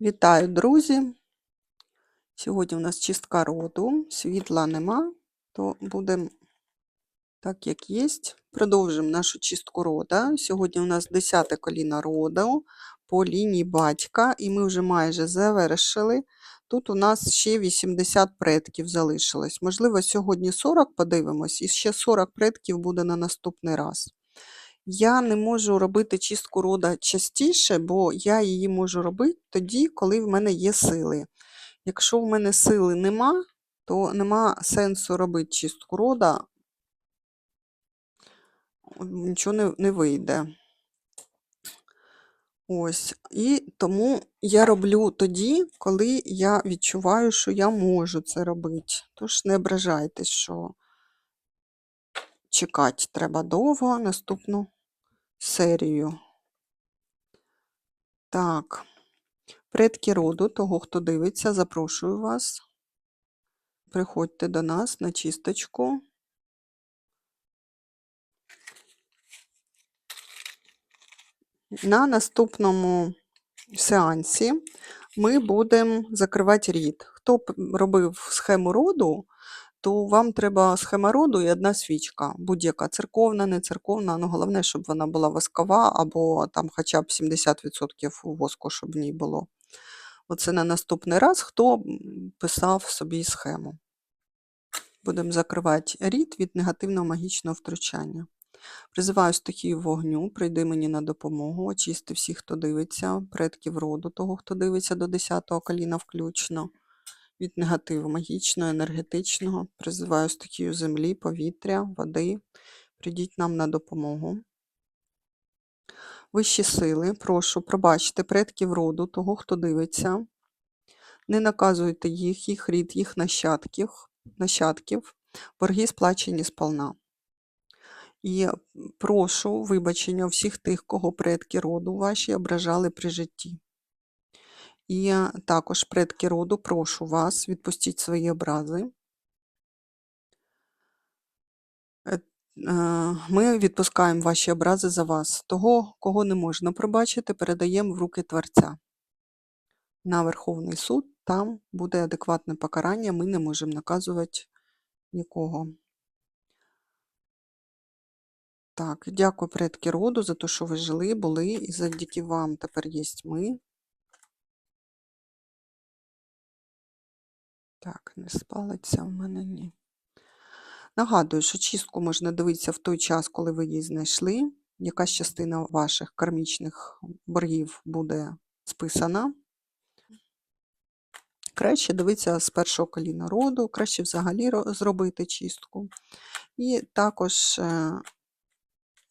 Вітаю, друзі! Сьогодні у нас чистка роду, світла нема, то будемо так, як є. Продовжимо нашу чистку рода. Сьогодні у нас 10 коліна роду по лінії батька, і ми вже майже завершили. Тут у нас ще 80 предків залишилось. Можливо, сьогодні 40 подивимось, і ще 40 предків буде на наступний раз. Я не можу робити чистку рода частіше, бо я її можу робити тоді, коли в мене є сили. Якщо в мене сили нема, то нема сенсу робити чистку рода, нічого не, не вийде. Ось. І тому я роблю тоді, коли я відчуваю, що я можу це робити. Тож не ображайтесь, що чекати треба довго наступну серію. Так, предки роду, того, хто дивиться, запрошую вас. Приходьте до нас на чисточку. На наступному сеансі ми будемо закривати рід. Хто робив схему роду, то вам треба схема роду і одна свічка, будь-яка церковна, не церковна, ну головне, щоб вона була воскова, або там хоча б 70% воску, щоб в ній було. Оце на наступний раз, хто писав собі схему. Будемо закривати рід від негативного магічного втручання. Призиваю стихію вогню, прийди мені на допомогу, очисти всіх, хто дивиться, предків роду, того, хто дивиться до 10-го коліна включно, від негативу магічного, енергетичного. Призиваю стихію землі, повітря, води. Прийдіть нам на допомогу. Вищі сили, прошу, пробачте предків роду, того, хто дивиться. Не наказуйте їх, їх рід, їх нащадків, нащадків, борги сплачені сполна. І прошу вибачення всіх тих, кого предки роду ваші ображали при житті. І також предки роду, прошу вас, відпустіть свої образи. Е, е, Ми відпускаємо ваші образи за вас. Того, кого не можна пробачити, передаємо в руки Творця. На Верховний суд там буде адекватне покарання, ми не можемо наказувати нікого. Так, дякую, предки роду, за те, що ви жили, були, і завдяки вам тепер є ми. Так, не спалиться в мене ні. Нагадую, що чистку можна дивитися в той час, коли ви її знайшли. Якась частина ваших кармічних боргів буде списана. Краще дивитися з першого коліна роду, краще взагалі зробити чистку. І також е,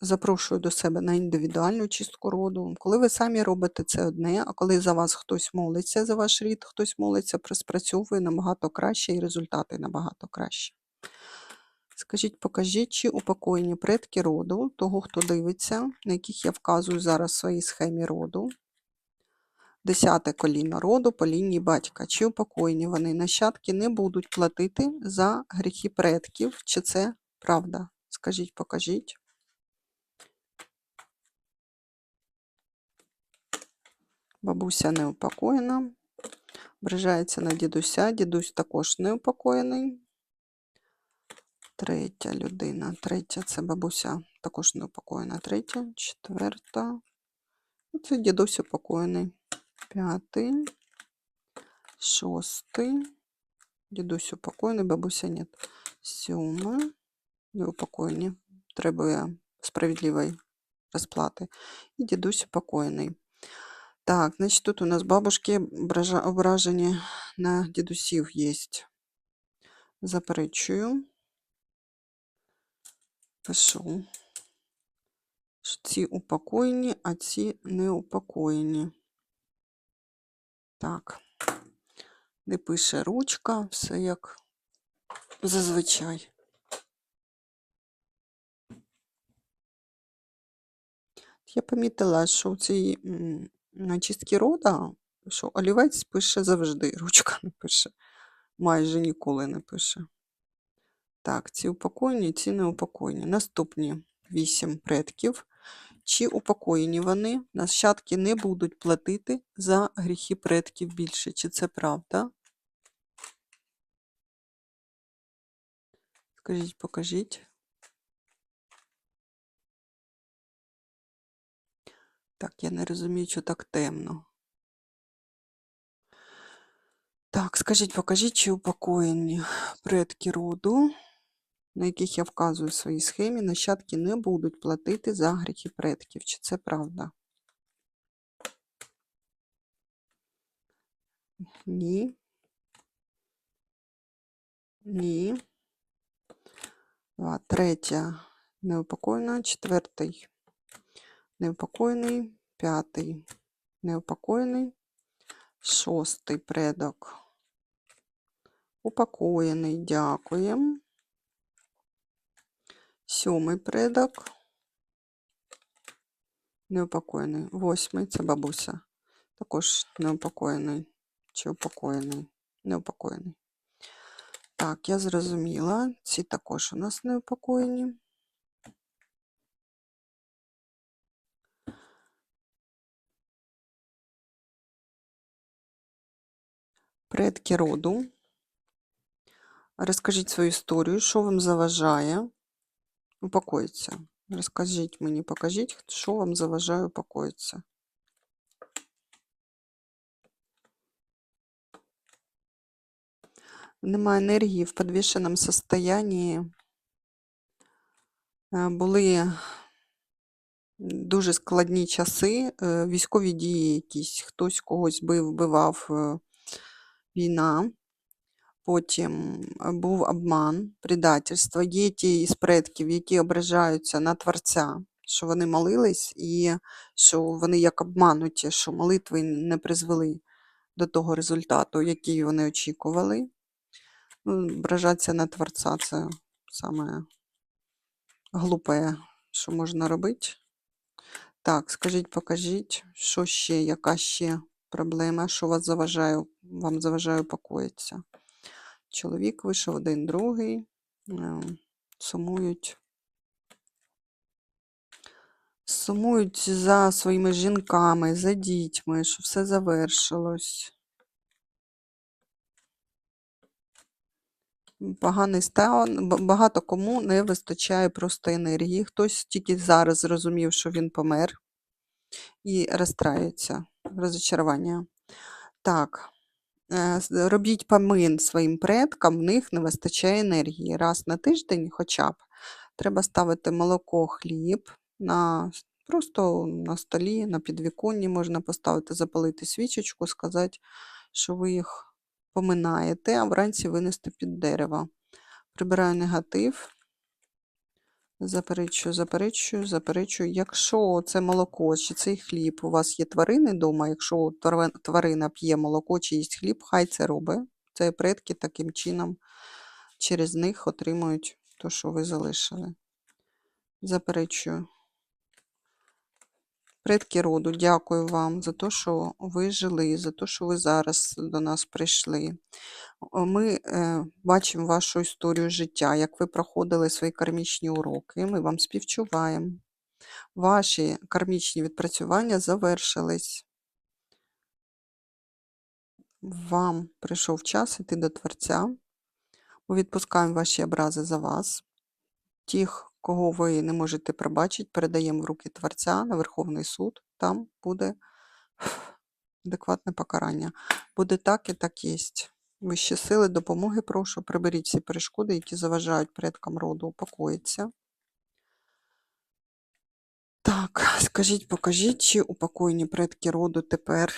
запрошую до себе на індивідуальну чистку роду. Коли ви самі робите це одне, а коли за вас хтось молиться, за ваш рід, хтось молиться, спрацьовує набагато краще і результати набагато краще. Скажіть, покажіть, чи упокоєні предки роду, того, хто дивиться, на яких я вказую зараз в своїй схемі роду. Десяте коліно роду по лінії батька. Чи упокоєні вони нащадки не будуть платити за гріхи предків? Чи це правда? Скажіть, покажіть. Бабуся не упокоєна. Ображається на дідуся. Дідусь також не упокоєний. Третя людина. Третя це бабуся також не упокоєна. Третя, четверта. Це дідусь упокоєний. П'ятий, шостий. Дідусь упокоєний, бабуся ні. Сьомий. Неупокоєні. Требує справедливої розплати. І дідусь упокоєний. Так, значить, тут у нас бабушки ображені на дідусів є. Заперечую. Пишу. Ці упокоєні, а ці не упокоєні. Так. Не пише ручка, все як зазвичай. Я помітила, що в цій на чистці рода, що олівець пише завжди, ручка не пише. Майже ніколи не пише. Так, ці упокоєні, ці не упокоєні. Наступні вісім предків. чи упокоєні вони, нащадки не будуть платити за гріхи предків більше. Чи це правда? Скажіть, покажіть. Так, я не розумію, що так темно. Так, скажіть, покажіть, чи упокоєні предки роду, на яких я вказую в своїй схемі, нащадки не будуть платити за гріхи предків. Чи це правда? Ні. Ні. Третя неупокоєна. Четвертий неупокоєний. П'ятий неупокоєний. Шостий предок. Упокоєний. Дякуємо. Сьомий предок. Неупокоєний. Восьмий це бабуся. Також неупокоєний. Чи упокоєний? Неупокоєний. Так, я зрозуміла. Ці також у нас неупокоєні. Предки роду. Розкажіть свою історію, що вам заважає упокоїтися. Розкажіть мені, покажіть, що вам заважає упокоїтися. Немає енергії в підвішеному состоянні. Е, Були дуже складні часи, е, військові дії якісь, хтось когось бив, вбивав, е, війна. Потім е, був обман, предательство. Є ті із предків, які ображаються на Творця, що вони молились і що вони як обмануті, що молитви не призвели до того результату, який вони очікували. Ну, ображатися на Творця це саме глупе, що можна робити. Так, скажіть, покажіть, що ще, яка ще проблема, що вас заважає, вам заважає упокоїтися. Чоловік вийшов один, другий, е, сумують. Сумують за своїми жінками, за дітьми, що все завершилось. Поганий стан, багато кому не вистачає просто енергії. Хтось тільки зараз зрозумів, що він помер і розстраюється, розочарування. Так, е, робіть помин своїм предкам, в них не вистачає енергії. Раз на тиждень хоча б треба ставити молоко, хліб на, просто на столі, на підвіконні можна поставити, запалити свічечку, сказати, що ви їх поминаєте, а вранці винести під дерево. Прибираю негатив. Заперечую, заперечую, заперечую. Якщо це молоко чи цей хліб, у вас є тварини вдома, якщо тварина п'є молоко чи їсть хліб, хай це робить. Це предки таким чином через них отримують те, що ви залишили. Заперечую. Предки роду, дякую вам за те, що ви жили, за те, що ви зараз до нас прийшли. Ми е, бачимо вашу історію життя, як ви проходили свої кармічні уроки. Ми вам співчуваємо. Ваші кармічні відпрацювання завершились. Вам прийшов час іти до Творця. Ми відпускаємо ваші образи за вас. Тих, кого ви не можете пробачити, передаємо в руки Творця на Верховний суд. Там буде адекватне покарання. Буде так і так єсть. Вищі сили, допомоги прошу. Приберіть всі перешкоди, які заважають предкам роду упокоїться. Так, скажіть, покажіть, чи упокоєні предки роду тепер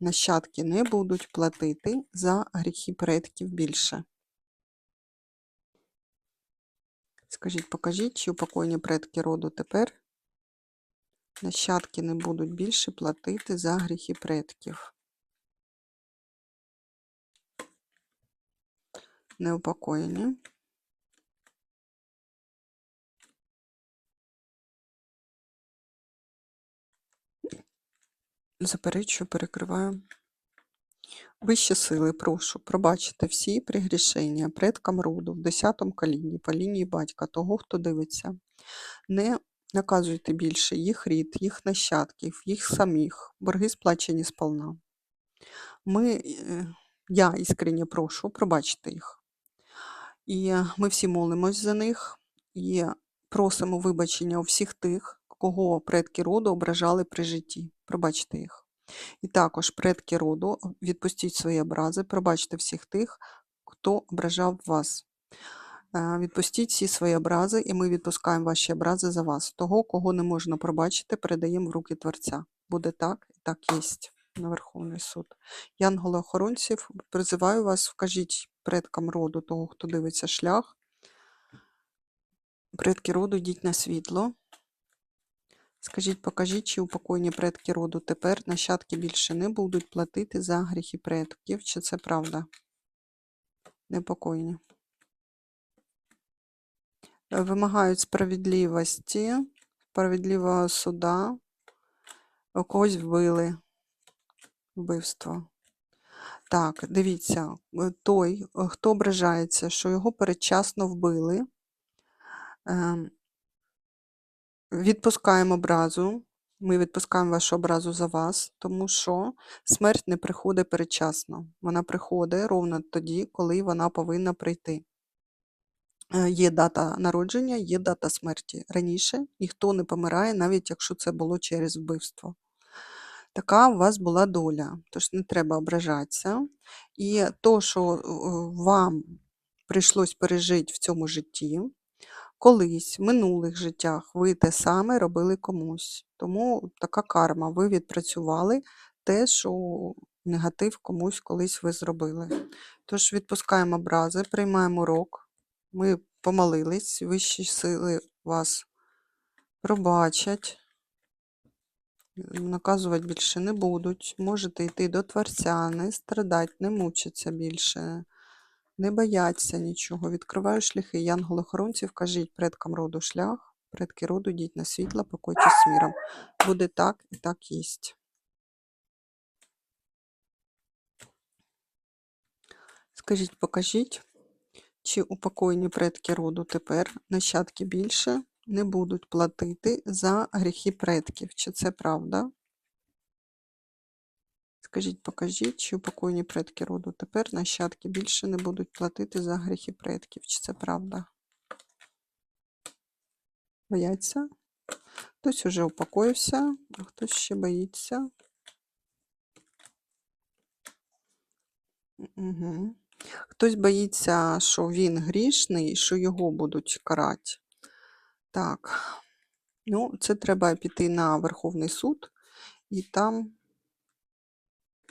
нащадки не будуть платити за гріхи предків більше? Скажіть, покажіть, чи упокоєні предки роду тепер нащадки не будуть більше платити за гріхи предків? Неупокоєні. Заперечую, перекриваю. Вищі сили, прошу, пробачити всі пригрішення предкам роду в 10 коліні по лінії батька, того, хто дивиться. Не наказуйте більше їх рід, їх нащадків, їх самих, борги сплачені сполна. Ми, е, я іскренне прошу, пробачте їх. І ми всі молимось за них і просимо вибачення у всіх тих, кого предки роду ображали при житті. Пробачте їх. І також предки роду, відпустіть свої образи, пробачте всіх тих, хто ображав вас. Е, Відпустіть всі свої образи, і ми відпускаємо ваші образи за вас. Того, кого не можна пробачити, передаємо в руки Творця. Буде так і так єсть на Верховний суд. Янголи охоронців, призиваю вас, вкажіть предкам роду того, хто дивиться шлях. Предки роду, йдіть на світло. Скажіть, покажіть, чи упокойні предки роду тепер нащадки більше не будуть платити за гріхи предків, чи це правда? Непокойні. Е, Вимагають справедливості, справедливого суда. Когось вбили вбивство. Так, дивіться, е, той, е, хто ображається, що його передчасно вбили, ем, відпускаємо образу. Ми відпускаємо вашу образу за вас, тому що смерть не приходить передчасно. Вона приходить ровно тоді, коли вона повинна прийти. Е, Є дата народження, є дата смерті. Раніше ніхто не помирає, навіть якщо це було через вбивство. Така у вас була доля, тож не треба ображатися. І то, що е, вам прийшлось пережити в цьому житті, колись, в минулих життях, ви те саме робили комусь. Тому така карма. Ви відпрацювали те, що негатив комусь колись ви зробили. Тож відпускаємо образи, приймаємо урок. Ми помолились, вищі сили вас пробачать. Наказувати більше не будуть. Можете йти до Творця, не страдати, не мучитися більше, не бояться нічого. Відкриваю шляхи янголохоронців, кажіть предкам роду шлях, предки роду йдіть на світло, покойтесь з міром. Буде так і так єсть. Скажіть, покажіть, чи упокоєні предки роду тепер нащадки більше не будуть платити за гріхи предків. Чи це правда? Скажіть, покажіть, чи упокоєні предки роду тепер нащадки більше не будуть платити за гріхи предків. Чи це правда? Бояться? Хтось уже упокоївся, а хтось ще боїться. Угу. Хтось боїться, що він грішний, що його будуть карати. Так, ну, це треба піти на Верховний суд, і там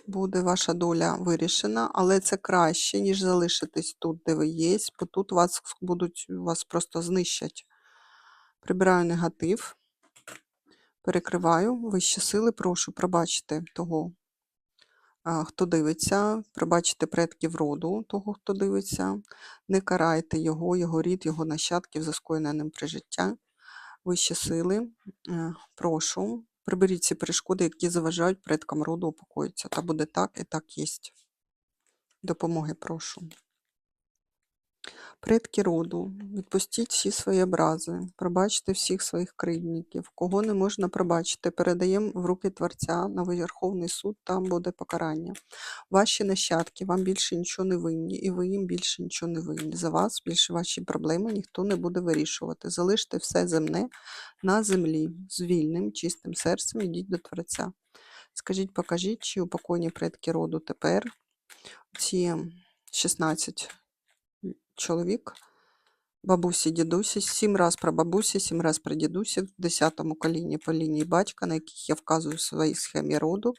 буде ваша доля вирішена, але це краще, ніж залишитись тут, де ви є, бо тут вас будуть вас просто знищать. Прибираю негатив, перекриваю вищі сили, прошу, пробачте того, хто дивиться, пробачте предків роду, того, хто дивиться, не карайте його, його рід, його нащадків за скоєне ним прижиття. Вищі сили, е, прошу, приберіть ці перешкоди, які заважають предкам роду упокоїтися. Та буде так і так єсть. Допомоги прошу. Предки роду, відпустіть всі свої образи, пробачте всіх своїх кривдників. Кого не можна пробачити, передаємо в руки Творця на Верховний суд, там буде покарання. Ваші нащадки вам більше нічого не винні, і ви їм більше нічого не винні. За вас більше ваші проблеми ніхто не буде вирішувати. Залиште все земне на землі, з вільним, чистим серцем, ідіть до Творця. Скажіть, покажіть, чи упокойні предки роду тепер ці 16 чоловік, бабусі, дідусі, сім раз про бабусі, сім раз про дідусі, в десятому коліні по лінії батька, на яких я вказую в своїй схемі роду,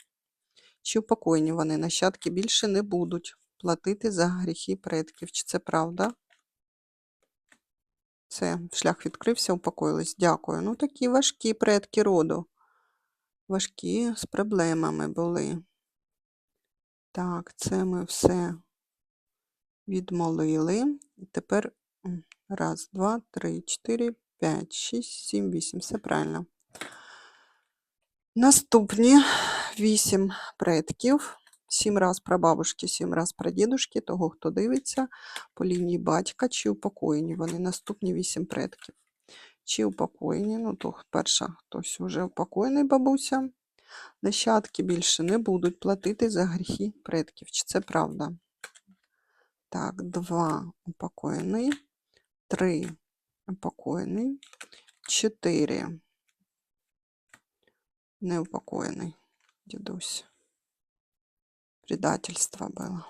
чи упокоєні вони нащадки більше не будуть платити за гріхи предків. Чи це правда? Це шлях відкрився, упокоїлись. Дякую. Ну, такі важкі предки роду. Важкі з проблемами були. Так, це ми все відмолили. І тепер раз, два, три, чотири, п'ять, шість, сім, вісім. Все правильно. Наступні вісім предків. Сім раз про бабушки, сім раз про дідушки, того, хто дивиться по лінії батька чи упокоєні вони. Наступні вісім предків. чи упокоєні. Ну, то перша хтось вже упокоєний бабуся. Нащадки більше не будуть платити за гріхи предків. Чи це правда? Так, два упокоєний, три упокоєний, чотири неупокоєний дідусь. Предательство було.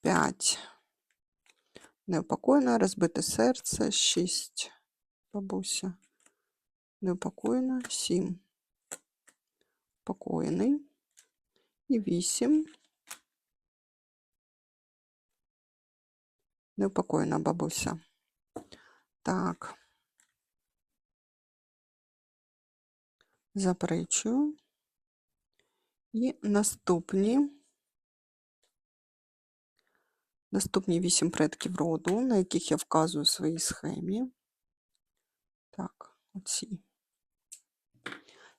П'ять. Неупокоєне, розбите серце. Шість. Бабуся. Неупокоєна. Сім. Покоєний. І вісім. Неупокоєна бабуся. Так. Заперечую. І наступні. Наступні вісім предків роду, на яких я вказую в своїй схемі. Так, оці.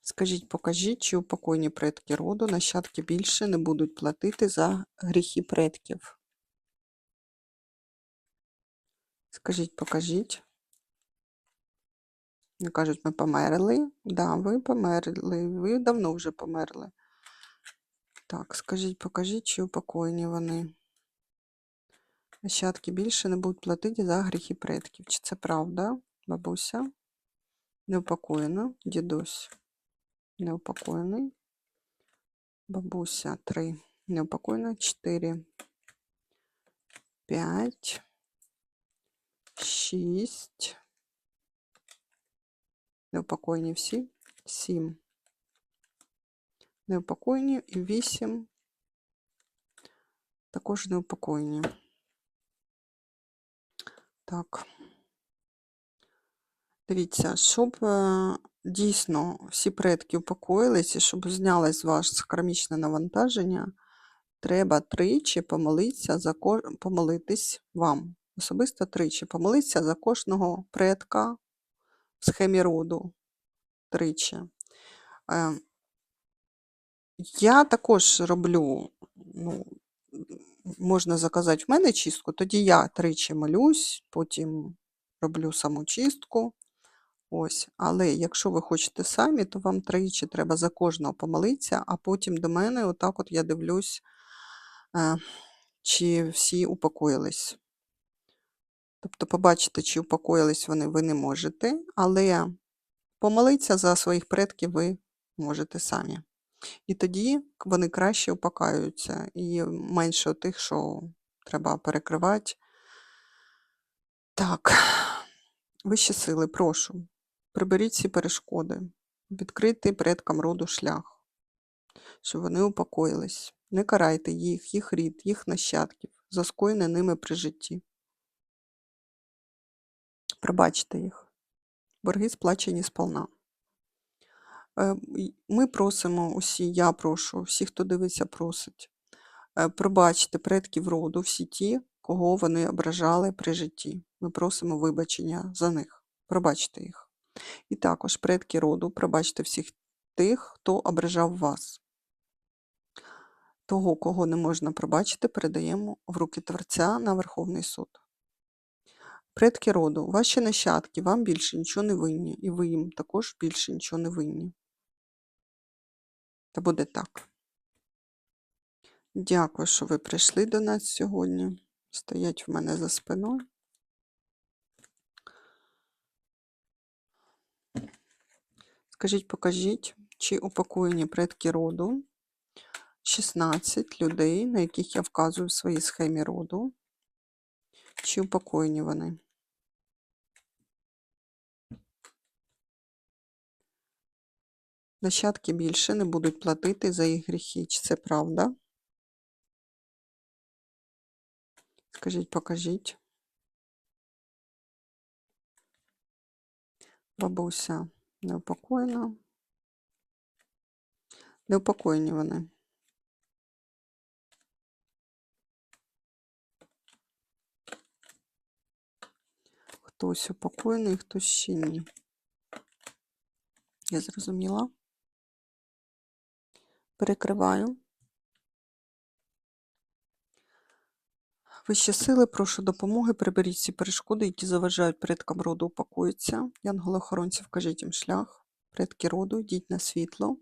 Скажіть, покажіть, чи упокойні предки роду нащадки більше не будуть платити за гріхи предків. Скажіть, покажіть. Кажуть, ми померли. Да, ви померли. Ви давно вже померли. Так, скажіть, покажіть, чи упокоєні вони. Нащадки більше не будуть платити за гріхи предків. Чи це правда, бабуся? Неупокоєна, дідусь. Неупокоєний. Бабуся 3. Неупокоєна 4. 5. 6. Неупокоєні всі. 7. Неупокоєні і 8. Також неупокоєні. Так. Дивіться, щоб дійсно всі предки упокоїлися, щоб знялось з вас кармічне навантаження, треба тричі помолитися за помолитись вам. Особисто тричі помолитися за кожного предка в схемі роду. Тричі. Е, Я також роблю, ну, можна заказати в мене чистку, тоді я тричі молюсь, потім роблю саму чистку. Ось, але якщо ви хочете самі, то вам тричі треба за кожного помолитися, а потім до мене, отак от я дивлюсь, е, чи всі упокоїлись. Тобто, побачити, чи упокоїлись вони, ви не можете, але помолитися за своїх предків ви можете самі. І тоді вони краще упокаються, і менше тих, що треба перекривати. Так, вищі сили, прошу, приберіть ці перешкоди, відкрити предкам роду шлях, щоб вони упокоїлись. Не карайте їх, їх рід, їх нащадків, за скоєне ними при житті. Пробачте їх. Борги сплачені сполна. Е, Ми просимо усі, я прошу, всі, хто дивиться, просить. е, Пробачте предків роду, всі ті, кого вони ображали при житті. Ми просимо вибачення за них. Пробачте їх. І також предки роду, пробачте всіх тих, хто ображав вас. Того, кого не можна пробачити, передаємо в руки Творця на Верховний суд. Предки роду, ваші нащадки вам більше нічого не винні, і ви їм також більше нічого не винні. Та буде так. Дякую, що ви прийшли до нас сьогодні. Стоять в мене за спиною. Скажіть, покажіть, чи упокоєні предки роду 16 людей, на яких я вказую в своїй схемі роду. Чи упокоєні вони? Нащадки більше не будуть платити за їх гріхи. Чи це правда? Скажіть, покажіть. Бабуся неупокоєна. Неупокоєні вони. Хтось упокоєний, хтось ще ні. Я зрозуміла. Перекриваю. Вищі сили, прошу допомоги, приберіть всі перешкоди, які заважають предкам роду упокоїться. Янголи-охоронці, кажіть їм шлях. Предки роду, йдіть на світло.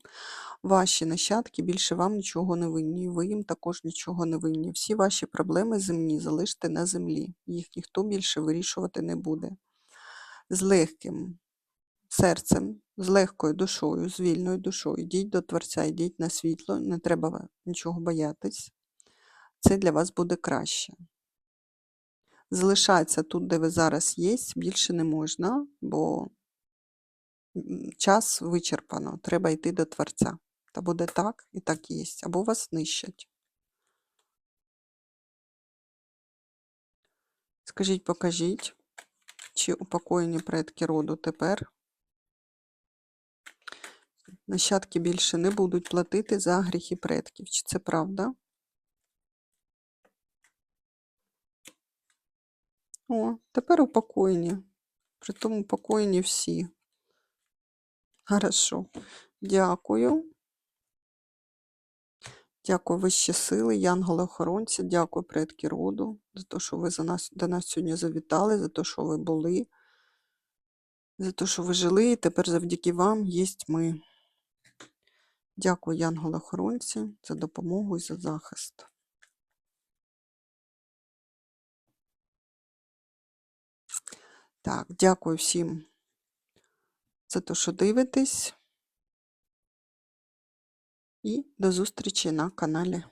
Ваші нащадки більше вам нічого не винні. і Ви їм також нічого не винні. Всі ваші проблеми земні залиште на землі. Їх ніхто більше вирішувати не буде. З легким серцем, з легкою душою, з вільною душою. Йдіть до Творця, йдіть на світло, не треба нічого боятись. Це для вас буде краще. Залишатися тут, де ви зараз є, більше не можна, бо час вичерпано. Треба йти до Творця. Та буде так і так є. Або вас знищать. Скажіть, покажіть, чи упокоєні предки роду тепер. Нащадки більше не будуть платити за гріхи предків. Чи це правда? О, тепер упокоєні. Притом упокоєні всі. Хорошо. Дякую. Дякую вищі сили, янголи-охоронці, дякую предки роду за те, що ви за нас, до нас сьогодні завітали, за те, що ви були, за те, що ви жили, і тепер завдяки вам є ми. Дякую, янголи-охоронці, за допомогу і за захист. Так, дякую всім за те, що дивитесь. І до зустрічі на каналі.